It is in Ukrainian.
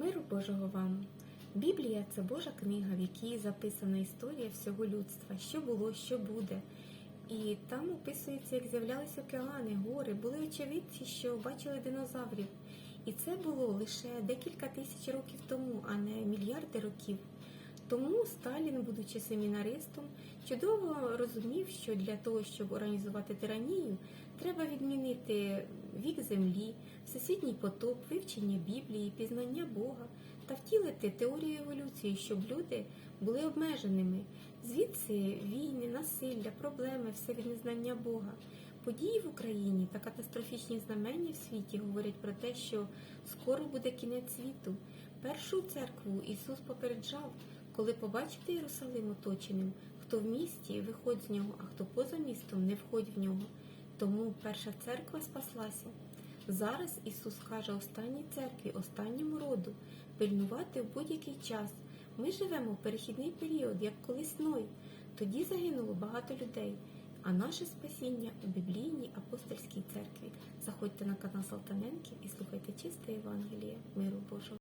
Миру Божого вам! Біблія це Божа книга, в якій записана історія всього людства, що було, що буде. І там описується, як з'являлися океани, гори, були очевидці, що бачили динозаврів. І це було лише декілька тисяч років тому, а не мільярди років. Тому Сталін, будучи семінаристом, чудово розумів, що для того, щоб організувати тиранію, треба відмінити вік землі, всесвітній потоп, вивчення Біблії, пізнання Бога та втілити теорію еволюції, щоб люди були обмеженими. Звідси війни, насилля, проблеми, все від незнання Бога. Події в Україні та катастрофічні знамення в світі говорять про те, що скоро буде кінець світу. Першу церкву Ісус попереджав, коли побачите Єрусалим оточеним, хто в місті, виходь з нього, а хто поза містом, не входь в нього. Тому перша церква спаслася. Зараз Ісус каже останній церкві, останньому роду, пильнувати в будь-який час. Ми живемо в перехідний період, як колись Ной. Тоді загинуло багато людей. А наше спасіння у біблійній апостольській церкві. Заходьте на канал Салтаненків і слухайте чисте Євангеліє миру Божого.